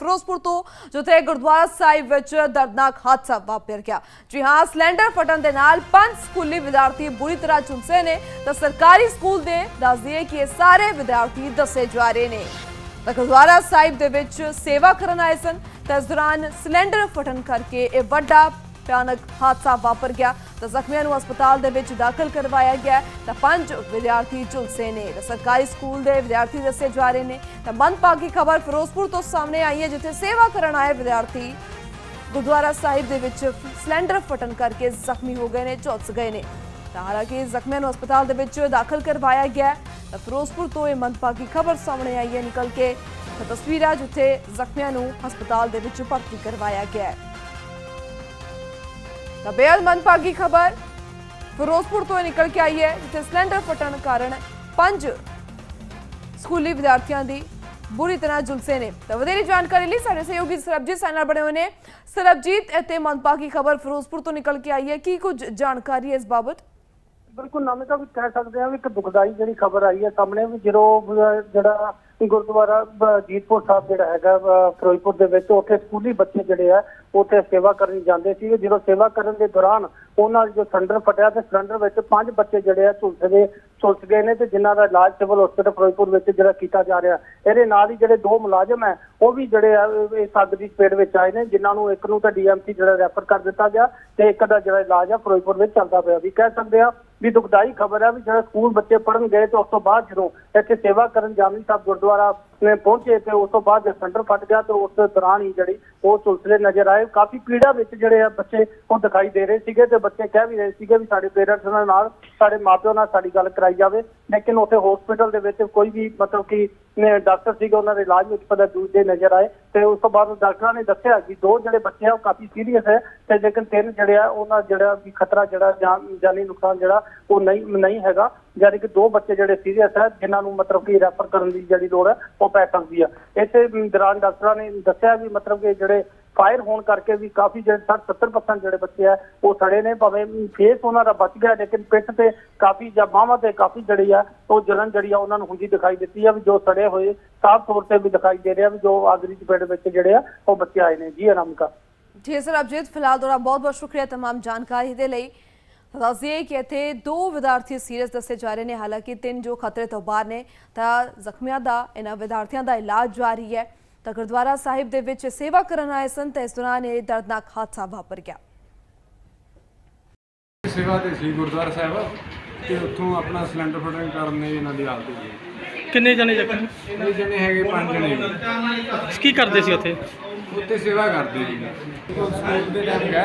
ਫਿਰੋਜ਼ਪੁਰ ਤੋਂ, ਜਿੱਥੇ ਗੁਰਦੁਆਰਾ ਸਾਹਿਬ ਵਿੱਚ ਦਰਦਨਾਕ ਹਾਦਸਾ ਵਾਪਰ ਗਿਆ। ਜੀ ਹਾਂ, ਸਿਲੰਡਰ ਫਟਣ ਦੇ ਨਾਲ ਪੰਜ ਸਕੂਲੀ ਵਿਦਿਆਰਥੀ ਬੁਰੀ ਤਰ੍ਹਾਂ ਝੁਲਸੇ ਨੇ। ਤਾਂ ਸਰਕਾਰੀ ਸਕੂਲ ਦੇ ਦੱਸ ਦਈਏ ਕਿ ਇਹ ਸਾਰੇ ਵਿਦਿਆਰਥੀ ਦੱਸੇ ਜਾ ਰਹੇ ਨੇ। ਤਾਂ ਗੁਰਦੁਆਰਾ ਸਾਹਿਬ ਦੇ ਵਿੱਚ ਸੇਵਾ ਕਰਨ ਆਏ ਸਨ। ਤਾਂ ਇਸ ਦੌਰਾਨ ਸਿਲੰਡਰ ਫਟਣ ਕਰਕੇ ਇਹ ਵੱਡਾ ਭਿਆਨਕ ਹਾਦਸਾ ਵਾਪਰ ਗਿਆ। ਤਾਂ ਜ਼ਖਮੀਆਂ ਨੂੰ ਹਸਪਤਾਲ ਦੇ ਵਿੱਚ ਦਾਖਲ ਕਰਵਾਇਆ ਗਿਆ। ਤਾਂ ਪੰਜ ਵਿਦਿਆਰਥੀ ਝੁਲਸੇ ਨੇ। ਤਾਂ ਸਰਕਾਰੀ ਸਕੂਲ ਦੇ ਵਿਦਿਆਰਥੀ ਦੱਸੇ ਜਾ ਰਹੇ ਨੇ। ਤਾਂ ਮੰਦਭਾਗੀ ਖਬਰ ਫਿਰੋਜ਼ਪੁਰ ਤੋਂ ਸਾਹਮਣੇ ਆਈ ਹੈ, ਜਿੱਥੇ ਸੇਵਾ ਕਰਨ ਆਏ ਵਿਦਿਆਰਥੀ ਗੁਰਦੁਆਰਾ ਸਾਹਿਬ ਦੇ ਵਿੱਚ ਸਿਲੰਡਰ ਫਟਣ ਕਰਕੇ ਜ਼ਖਮੀ ਹੋ ਗਏ ਨੇ, ਝੁਲਸ ਗਏ ਨੇ। ਤਾਂ ਹਾਲਾਂਕਿ ਜ਼ਖਮੀਆਂ ਨੂੰ ਹਸਪਤਾਲ ਦੇ ਵਿੱਚ ਦਾਖਲ ਕਰਵਾਇਆ ਗਿਆ ਤਾਂ ਫਿਰੋਜ਼ਪੁਰ ਤੋਂ ਇਹ ਮੰਦਭਾਗੀ ਖਬਰ ਸਾਹਮਣੇ ਆਈ ਹੈ, ਨਿਕਲ ਕੇ ਤਾਂ ਤਸਵੀਰਾਂ ਜਿੱਥੇ ਜ਼ਖਮੀਆਂ ਨੂੰ ਹਸਪਤਾਲ ਦੇ ਵਿੱਚ ਭਰਤੀ ਕਰਵਾਇਆ ਗਿਆ ਹੈ। ਤਾਂ ਬੇहद ਮੰਦਭਾਗੀ ਖਬਰ। ਫਿਰੋਜ਼ਪੁਰ ਤੋਂ ਨਿਕਲ ਕੇ ਆਈ ਹੈ, ਜਿੱਥੇ ਸਿਲੰਡਰ ਫਟਣ ਕਾਰਨ ਪੰਜ ਸਕੂਲੀ ਵਿਦਿਆਰਥੀਆਂ ਦੀ ਬੁਰੀ ਤਰ੍ਹਾਂ ਝੁਲਸੇ ਨੇ। ਤਾਂ ਵਧੇਰੇ ਜਾਣਕਾਰੀ ਲਈ ਸਾਡੇ ਸਹਿਯੋਗੀ ਸਰਬਜੀਤ ਸਾਡੇ ਬਣੇ ਹੋਏ ਨੇ। ਸਰਬਜੀਤ ਅਤੇ ਮੰਦਭਾਗੀ ਖਬਰ ਫਿਰੋਜ਼ਪੁਰ ਤੋਂ ਨਿਕਲ ਕੇ ਆਈ ਹੈ। ਕੀ ਕੁਝ ਜਾਣਕਾਰੀ ਹੈ ਇਸ ਬਾਬਤ? ਬਿਲਕੁਲ ਨਮਿਤਾ ਵੀ ਕਹਿ ਸਕਦੇ ਹਾਂ ਵੀ ਇੱਕ ਦੁਖਦਾਈ ਜਿਹੜੀ ਖਬਰ ਆਈ ਹੈ ਸਾਹਮਣੇ ਵੀ ਜਦੋਂ ਜਿਹੜਾ ਗੁਰਦੁਆਰਾ ਜੀਤਪੁਰ ਸਾਹਿਬ ਜਿਹੜਾ ਹੈਗਾ ਫਿਰੋਜ਼ਪੁਰ ਦੇ ਵਿੱਚ, ਉੱਥੇ ਸਕੂਲੀ ਬੱਚੇ ਜਿਹੜੇ ਆ, ਉੱਥੇ ਸੇਵਾ ਕਰਨ ਜਾਂਦੇ ਸੀ ਜਦੋਂ ਸੇਵਾ ਕਰਨ ਦੇ ਦੌਰਾਨ ਉਹਨਾਂ ਜੋ ਸਿਲੰਡਰ ਫਟਿਆ ਤੇ ਸਿਲੰਡਰ ਵਿੱਚ ਪੰਜ ਬੱਚੇ ਜਿਹੜੇ ਆ ਝੁਲਸ ਗਏ ਝੁਲਸ ਗਏ ਨੇ ਤੇ ਜਿਨ੍ਹਾਂ ਦਾ ਇਲਾਜ ਸਿਵਲ ਹਸਪੀਟਲ ਫਿਰੋਜ਼ਪੁਰ ਵਿੱਚ ਜਿਹੜਾ ਕੀਤਾ ਜਾ ਰਿਹਾ। ਇਹਦੇ ਨਾਲ ਹੀ ਜਿਹੜੇ ਦੋ ਮੁਲਾਜ਼ਮ ਹੈ, ਉਹ ਵੀ ਜਿਹੜੇ ਆ ਇਸ ਅੱਗ ਦੀ ਚਪੇਟ ਵਿੱਚ ਆਏ ਨੇ, ਜਿਨ੍ਹਾਂ ਨੂੰ ਇੱਕ ਨੂੰ ਤਾਂ ਡੀਐਮਸੀ ਜਿਹੜਾ ਰੈਫਰ ਕਰ ਦਿੱਤਾ ਗਿਆ ਤੇ ਇੱਕ ਦਾ ਜਿਹੜਾ ਇਲਾਜ ਆ ਫਿਰੋਜ਼ਪੁਰ ਵਿੱਚ ਚੱਲਦਾ ਪਿਆ। ਵੀ ਕਹਿ ਸਕਦੇ ਆ ਵੀ ਦੁਖਦਾਈ ਖਬਰ ਹੈ ਵੀ ਜਿਹੜਾ ਸਕੂਲ ਬੱਚੇ ਪੜਨ ਗਏ ਤੇ ਉਸ ਤੋਂ ਬਾਅਦ ਜਦੋਂ ਇੱਥੇ ਸੇਵਾ ਕਰਨ ਜਾਮਨੀ ਸਾਹਿਬ ਗੁਰਦੁਆਰਾ ਪਹੁੰਚੇ ਤੇ ਉਸ ਤੋਂ ਬਾਅਦ ਸਿਲੰਡਰ ਫਟ ਗਿਆ ਤੇ ਉਸ ਦੌਰਾਨ ਹੀ ਜਿਹੜੀ ਉਹ ਝੁਲਸਲੇ ਨਜ਼ਰ ਆਏ। ਕਾਫੀ ਪੀੜਾ ਵਿੱਚ ਜਿਹੜੇ ਆ ਬੱਚੇ ਉਹ ਦਿਖਾਈ ਦੇ ਰਹੇ ਸੀਗੇ ਤੇ ਬੱਚੇ ਕਹਿ ਵੀ ਰਹੇ ਸੀਗੇ ਵੀ ਸਾਡੇ ਪੇਰੈਂਟਸ ਨਾਲ ਸਾਡੇ ਮਾਪਿਓ ਨਾਲ ਸਾਡੀ ਗੱਲ ਕਰਾਈ ਜਾਵੇ। ਲੇਕਿਨ ਉੱਥੇ ਹਸਪੀਟਲ ਦੇ ਵਿੱਚ ਕੋਈ ਵੀ ਮਤਲਬ ਕਿ ਡਾਕਟਰ ਸੀਗੇ, ਉਹਨਾਂ ਦੇ ਇਲਾਜ ਵਿੱਚ ਪਤਾ ਦੂਜੇ ਨਜ਼ਰ ਆਏ ਤੇ ਉਸ ਤੋਂ ਬਾਅਦ ਡਾਕਟਰਾਂ ਨੇ ਦੱਸਿਆ ਕਿ ਦੋ ਜਿਹੜੇ ਬੱਚੇ ਆ ਉਹ ਕਾਫੀ ਸੀਰੀਅਸ ਹੈ ਤੇ ਲੇਕਿਨ ਤਿੰਨ ਜਿਹੜੇ ਆ ਉਹਨਾਂ ਜਿਹੜਾ ਵੀ ਖਤਰਾ ਜਿਹੜਾ ਜਾਨ ਜਾਨੀ ਨੁਕਸਾਨ ਜਿਹੜਾ ਉਹ ਨਹੀਂ ਨਹੀਂ ਹੈਗਾ। ਯਾਨੀ ਕਿ ਦੋ ਬੱਚੇ ਜਿਹੜੇ ਸੀਰੀਅਸ ਹੈ ਜਿਨ੍ਹਾਂ ਨੂੰ ਮਤਲਬ ਕਿ ਰੈਫਰ ਕਰਨ ਦੀ ਜਿਹੜੀ ਲੋੜ ਹੈ ਉਹ ਪੈ ਸਕਦੀ ਆ ਇਸੇ ਦੌਰਾਨ ਡਾਕਟਰਾਂ ਨੇ ਦੱਸਿਆ ਵੀ ਮਤਲਬ ਕਿ ਜਿਹੜੇ ਫਾਇਰ ਹੋਣ ਕਰਕੇ ਵੀ ਕਾਫੀ ਜਿਹੜੇ 60 70% ਜਿਹੜੇ ਬੱਚੇ ਆ ਉਹ ਸੜੇ ਨੇ ਭਾਵੇਂ ਫੇਸ ਉਹਨਾਂ ਦਾ ਬਚ ਗਿਆ ਲੇਕਿਨ ਪਿੱਠ ਤੇ ਕਾਫੀ ਜਾਂ ਬਾਹਾਂ ਤੇ ਕਾਫੀ ਜਿਹੜੀ ਆ ਉਹ ਜਲਨ ਜਿਹੜੀ ਆ ਉਹਨਾਂ ਨੂੰ ਹੁੰਦੀ ਦਿਖਾਈ ਦਿੱਤੀ ਆ ਵੀ ਜੋ ਸੜੇ ਹੋਏ ਸਾਫ਼ ਤੌਰ ਤੇ ਵੀ ਦਿਖਾਈ ਦੇ ਰਿਹਾ ਵੀ ਜੋ ਅੱਗ ਦੀ ਚਪੇਟ ਵਿੱਚ ਜਿਹੜੇ ਆ ਉਹ ਬੱਚੇ ਆਏ ਨੇ ਜੀ ਆਰਾਮਕਾ ਜੀ ਸਰ ਅਬਜੀਤ ਫਿਲਹਾਲ ਤੁਹਾਡਾ ਬਹੁਤ ਬਹੁਤ ਸ਼ੁਕਰੀਆ तमाम ਜਾਣਕਾਰੀ ਦੇ ਲਈ ਦੱਸਿਏ ਕਿ ਇੱਥੇ ਦੋ ਵਿਦਿਆਰਥੀ ਸੀਰੀਅਸ ਦੱਸੇ ਜਾ ਰਹੇ ਨੇ, ਹਾਲਾਂਕਿ ਤਿੰਨ ਜੋ ਖਤਰੇ ਤੋਂ ਬਾਹਰ ਨੇ, ਤਾਂ ਜ਼ਖਮੀਆਂ ਦਾ, ਇਹਨਾਂ ਵਿਦਿਆਰਥੀਆਂ ਦਾ ਇਲਾਜ ਜਾਰੀ ਹੈ। ਤਾਂ ਗੁਰਦੁਆਰਾ ਸਾਹਿਬ ਦੇ ਵਿੱਚ ਸੇਵਾ ਕਰਨ ਆਏ ਸਨ, ਤਾਂ ਇਸ ਦੌਰਾਨ ਇਹ ਦਰਦਨਾਕ ਹਾਦਸਾ ਵਾਪਰ ਗਿਆ। ਸੇਵਾ ਤੇ ਸੀ ਗੁਰਦੁਆਰਾ ਸਾਹਿਬ ਤੇ ਉੱਥੋਂ ਆਪਣਾ ਸਿਲੰਡਰ ਫਟਣ ਕਾਰਨ ਨੇ ਇਹਨਾਂ ਦੀ ਹਾਲਤ ਹੋਈ ਕਿੰਨੇ ਜਣੇ ਜ਼ਖਮੀ? ਇਹ ਜਣੇ ਹੈਗੇ? ਪੰਜ ਜਣੇ। ਕੀ ਕਰਦੇ ਸੀ ਉੱਥੇ? ਉੱਥੇ ਸੇਵਾ ਕਰਦੇ ਜੀ ਉਹ ਸਕੂਲ ਦੇ ਟਾਈਮ ਗਿਆ।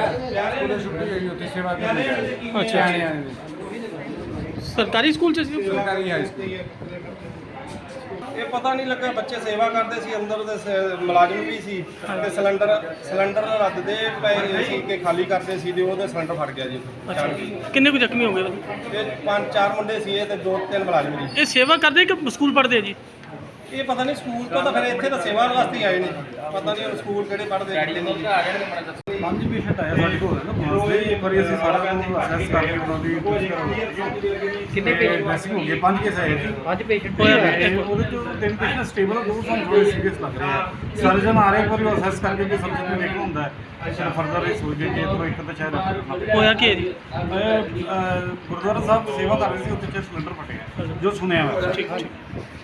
ਸਕੂਲੋਂ ਛੁੱਟੀ ਹੋਈ ਉੱਥੇ ਸੇਵਾ ਕਰਨ ਗਏ ਅੱਛਾ। ਸਿਆਣਿਆਂ ਦੇ ਸਰਕਾਰੀ ਸਕੂਲ ਚ ਸੀ ਸਰਕਾਰੀ ਹਾਈ ਸਕੂਲ ਇਹ ਪਤਾ ਨਹੀਂ ਲੱਗਾ ਬੱਚੇ ਸੇਵਾ ਕਰਦੇ ਸੀ ਅੰਦਰ ਦੇ ਸ- ਮੁਲਾਜ਼ਮ ਵੀ ਸੀ ਤੇ ਸਿਲੰਡਰ ਸਿਲੰਡਰ ਰੱਦਦੇ ਪਏ ਸੀ ਕਿ ਖਾਲੀ ਕਰਦੇ ਸੀ ਤੇ ਉਹਦੇ ਸਿਲੰਡਰ ਫਟ ਗਿਆ ਜੀ ਕਿੰਨੇ ਕੁ ਜ਼ਖਮੀ ਹੋ ਗਏ ਤੇ ਪੰਜ ਚਾਰ ਮੁੰਡੇ ਸੀ ਇਹ ਤੇ ਦੋ ਤਿੰਨ ਮੁਲਾਜ਼ਮ ਜੀ ਇਹ ਸੇਵਾ ਕਰਦੇ ਕਿ ਸਕੂਲ ਪੜ੍ਹਦੇ ਆ ਜੀ? ਇਹ ਪਤਾ ਨਹੀਂ ਸਕੂਲ ਤੋਂ ਤਾਂ ਫਿਰ ਇੱਥੇ ਤਾਂ ਸੇਵਾ ਵਾਸਤੇ ਹੀ ਆਏ ਨੇ। ਪਤਾ ਨਹੀਂ ਹੁਣ ਸਕੂਲ ਕਿਹੜੇ ਪੜ੍ਹਦੇ ਕਿਹੜੇ ਨਹੀਂ ਪੰਜ ਪੇਸ਼ੈਂਟ ਆਇਆ ਸਾਡੇ ਕੋਲ ਨਾ ਪੁਲਿਸ ਦੇ ਇੱਕ ਵਾਰੀ ਅਸੀਂ ਸਾਰਾ ਅਸੈਸ ਕਰਕੇ ਉਹਨਾਂ ਦੀ ਕਿੰਨੇ ਪੇਸ਼ੈਂਟ ਵੈਸੇ ਹੋ ਗਏ ਪੰਜ ਕੇਸ ਆਏ ਪੰਜ ਪੇਸ਼ੈਂਟ ਹੋਇਆ ਉਹਦੇ ਚੋਂ ਤਿੰਨ ਪੇਸ਼ੈਂਟ ਸਟੇਬਲ ਦੋ ਸਾਨੂੰ ਥੋੜੇ ਸੀਰੀਅਸ ਲੱਗ ਰਹੇ ਆ। ਸਰਜਨ ਆ ਰਹੇ ਇੱਕ ਵਾਰੀ ਅਸੈਸ ਕਰਕੇ ਜੇ ਸਰਜਨ ਨੇ ਦੇਖਣਾ ਹੁੰਦਾ ਹੈ। ਫਿਰ ਫਰਦਰ ਇਹ ਸੋਚਦੇ ਕਿ ਇਹ ਤੋਂ ਇੱਕ ਤਾਂ ਸ਼ਾਇਦ। ਹੋਇਆ ਕੀ ਹੈ ਜੀ? ਗੁਰਦੁਆਰਾ ਸਾਹਿਬ ਸੇਵਾ ਕਰ ਰਹੇ ਸੀ ਉੱਥੇ ਚ ਸਿਲੰਡਰ ਫਟਿਆ। ਜੋ ਸੁਣਿਆ ਵਾ ਠੀਕ ਠੀਕ।